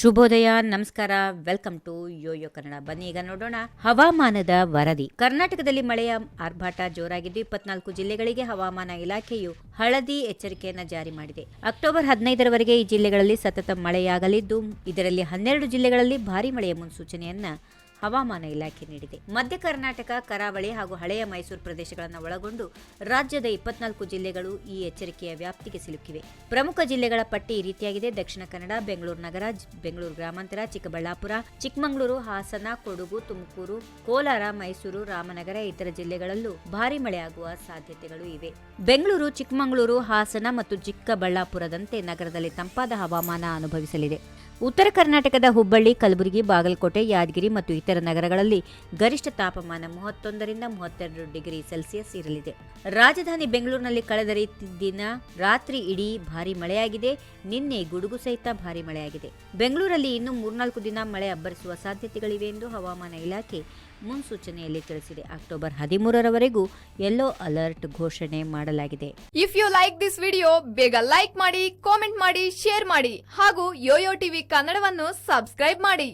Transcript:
ಶುಭೋದಯ, ನಮಸ್ಕಾರ welcome to Yoyo Kannada ಬನ್ನಿ, ಈಗ ನೋಡೋಣ ಹವಾಮಾನದ ವರದಿ. ಕರ್ನಾಟಕದಲ್ಲಿ ಮಳೆಯ ಆರ್ಭಾಟ ಜೋರಾಗಿದ್ದು ಇಪ್ಪತ್ನಾಲ್ಕು ಜಿಲ್ಲೆಗಳಿಗೆ ಹವಾಮಾನ ಇಲಾಖೆಯು ಹಳದಿ ಎಚ್ಚರಿಕೆಯನ್ನು ಜಾರಿ ಮಾಡಿದೆ. ಅಕ್ಟೋಬರ್ ಹದಿನೈದರವರೆಗೆ ಈ ಜಿಲ್ಲೆಗಳಲ್ಲಿ ಸತತ ಮಳೆಯಾಗಲಿದ್ದು, ಇದರಲ್ಲಿ ಹನ್ನೆರಡು ಜಿಲ್ಲೆಗಳಲ್ಲಿ ಭಾರಿ ಮಳೆಯ ಮುನ್ಸೂಚನೆಯನ್ನ ಹವಾಮಾನ ಇಲಾಖೆ ನೀಡಿದೆ. ಮಧ್ಯ ಕರ್ನಾಟಕ, ಕರಾವಳಿ ಹಾಗೂ ಹಳೆಯ ಮೈಸೂರು ಪ್ರದೇಶಗಳನ್ನು ಒಳಗೊಂಡು ರಾಜ್ಯದ ಇಪ್ಪತ್ನಾಲ್ಕು ಜಿಲ್ಲೆಗಳು ಈ ಎಚ್ಚರಿಕೆಯ ವ್ಯಾಪ್ತಿಗೆ ಸಿಲುಕಿವೆ. ಪ್ರಮುಖ ಜಿಲ್ಲೆಗಳ ಪಟ್ಟಿ ಈ ರೀತಿಯಾಗಿದೆ. ದಕ್ಷಿಣ ಕನ್ನಡ, ಬೆಂಗಳೂರು ನಗರ, ಬೆಂಗಳೂರು ಗ್ರಾಮಾಂತರ, ಚಿಕ್ಕಬಳ್ಳಾಪುರ, ಚಿಕ್ಕಮಗಳೂರು, ಹಾಸನ, ಕೊಡಗು, ತುಮಕೂರು, ಕೋಲಾರ, ಮೈಸೂರು, ರಾಮನಗರ ಇತರ ಜಿಲ್ಲೆಗಳಲ್ಲೂ ಭಾರಿ ಮಳೆಯಾಗುವ ಸಾಧ್ಯತೆಗಳು ಇವೆ. ಬೆಂಗಳೂರು, ಚಿಕ್ಕಮಗಳೂರು, ಹಾಸನ ಮತ್ತು ಚಿಕ್ಕಬಳ್ಳಾಪುರದಂತೆ ನಗರದಲ್ಲಿ ತಂಪಾದ ಹವಾಮಾನ ಅನುಭವಿಸಲಿದೆ. ಉತ್ತರ ಕರ್ನಾಟಕದ ಹುಬ್ಬಳ್ಳಿ, ಕಲಬುರಗಿ, ಬಾಗಲಕೋಟೆ, ಯಾದಗಿರಿ ಮತ್ತು ಇತರ ನಗರಗಳಲ್ಲಿ ಗರಿಷ್ಠ ತಾಪಮಾನ ಮೂವತ್ತೊಂದರಿಂದ ಮೂವತ್ತೆರಡು ಡಿಗ್ರಿ ಸೆಲ್ಸಿಯಸ್ ಇರಲಿದೆ. ರಾಜಧಾನಿ ಬೆಂಗಳೂರಿನಲ್ಲಿ ಕಳೆದ ದಿನ ರಾತ್ರಿ ಇಡೀ ಭಾರಿ ಮಳೆಯಾಗಿದೆ. ನಿನ್ನೆ ಗುಡುಗು ಸಹಿತ ಭಾರಿ ಮಳೆಯಾಗಿದೆ. ಬೆಂಗಳೂರಲ್ಲಿ ಇನ್ನೂ ಮೂರ್ನಾಲ್ಕು ದಿನ ಮಳೆ ಅಬ್ಬರಿಸುವ ಸಾಧ್ಯತೆಗಳಿವೆ ಎಂದು ಹವಾಮಾನ ಇಲಾಖೆ ಮುನ್ಸೂಚನೆಯಲ್ಲಿ ತಿಳಿಸಿದೆ. ಅಕ್ಟೋಬರ್ ಹದಿಮೂರರವರೆಗೂ ಯೆಲ್ಲೋ ಅಲರ್ಟ್ ಘೋಷಣೆ ಮಾಡಲಾಗಿದೆ. If you like this video ಬೇಗ ಲೈಕ್ ಮಾಡಿ ಕಾಮೆಂಟ್ ಮಾಡಿ ಶೇರ್ ಮಾಡಿ ಹಾಗೂ ಯೋಯೋ ಟಿವಿ ಕನ್ನಡವನ್ನು ಸಬ್ಸ್ಕ್ರೈಬ್ ಮಾಡಿ.